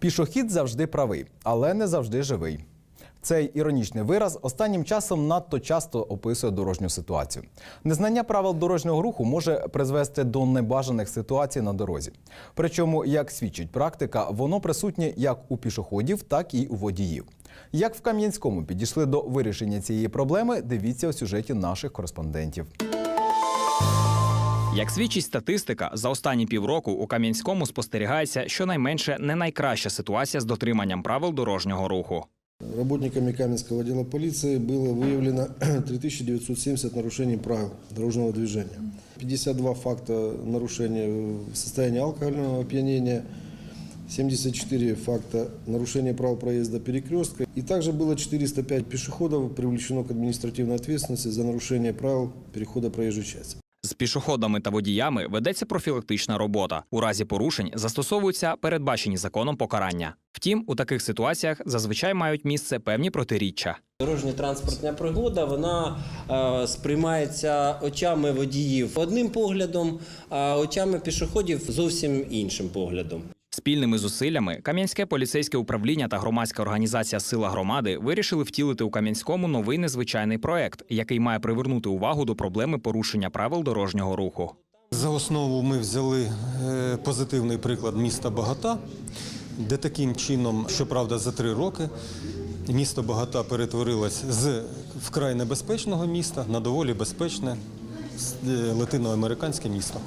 Пішохід завжди правий, але не завжди живий. Цей іронічний вираз останнім часом надто часто описує дорожню ситуацію. Незнання правил дорожнього руху може призвести до небажаних ситуацій на дорозі. Причому, як свідчить практика, воно присутнє як у пішоходів, так і у водіїв. Як в Кам'янському підійшли до вирішення цієї проблеми, дивіться у сюжеті наших кореспондентів. Як свідчить статистика, за останні півроку у Кам'янському спостерігається щонайменше не найкраща ситуація з дотриманням правил дорожнього руху. Работниками Каменского отдела полиции было выявлено 3970 нарушений правил дорожного движения. 52 факта нарушения в состоянии алкогольного опьянения, 74 факта нарушения правил проезда перекрестка. И также было 405 пешеходов привлечено к административной ответственности за нарушение правил перехода проезжей части. Пішоходами та водіями ведеться профілактична робота. У разі порушень застосовуються передбачені законом покарання. Втім, у таких ситуаціях зазвичай мають місце певні протиріччя. Дорожня транспортна пригода вона е, сприймається очами водіїв одним поглядом, а очами пішоходів зовсім іншим поглядом. Спільними зусиллями Кам'янське поліцейське управління та громадська організація Сила громади вирішили втілити у Кам'янському новий незвичайний проект, який має привернути увагу до проблеми порушення правил дорожнього руху. За основу ми взяли е, позитивний приклад міста Багата, де таким чином, щоправда, за три роки місто Багата перетворилось з вкрай небезпечного міста на доволі безпечне е, латиноамериканське місто.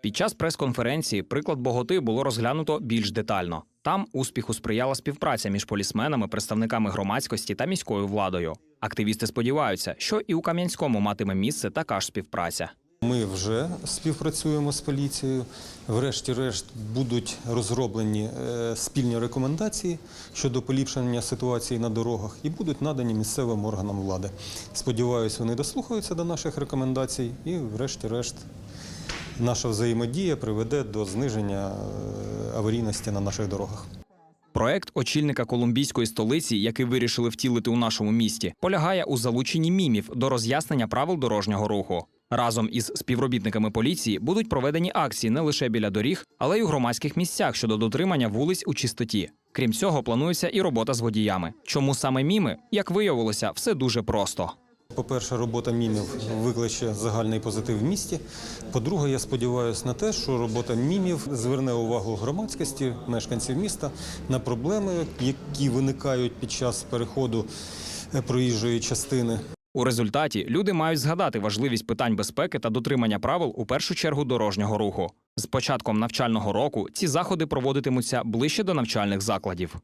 Під час прес-конференції приклад Боготи було розглянуто більш детально. Там успіху сприяла співпраця між полісменами, представниками громадськості та міською владою. Активісти сподіваються, що і у Кам'янському матиме місце така ж співпраця. Ми вже співпрацюємо з поліцією. Врешті-решт будуть розроблені е, спільні рекомендації щодо поліпшення ситуації на дорогах і будуть надані місцевим органам влади. Сподіваюся, вони дослухаються до наших рекомендацій і, врешті-решт, наша взаємодія приведе до зниження е, аварійності на наших дорогах. Проект очільника колумбійської столиці, який вирішили втілити у нашому місті, полягає у залученні мімів до роз'яснення правил дорожнього руху. Разом із співробітниками поліції будуть проведені акції не лише біля доріг, але й у громадських місцях щодо дотримання вулиць у чистоті. Крім цього, планується і робота з водіями. Чому саме міми? Як виявилося, все дуже просто. По-перше, робота мімів викличе загальний позитив в місті. По-друге, я сподіваюся на те, що робота мімів зверне увагу громадськості, мешканців міста на проблеми, які виникають під час переходу е, проїжджої частини. У результаті люди мають згадати важливість питань безпеки та дотримання правил у першу чергу дорожнього руху. З початком навчального року ці заходи проводитимуться ближче до навчальних закладів.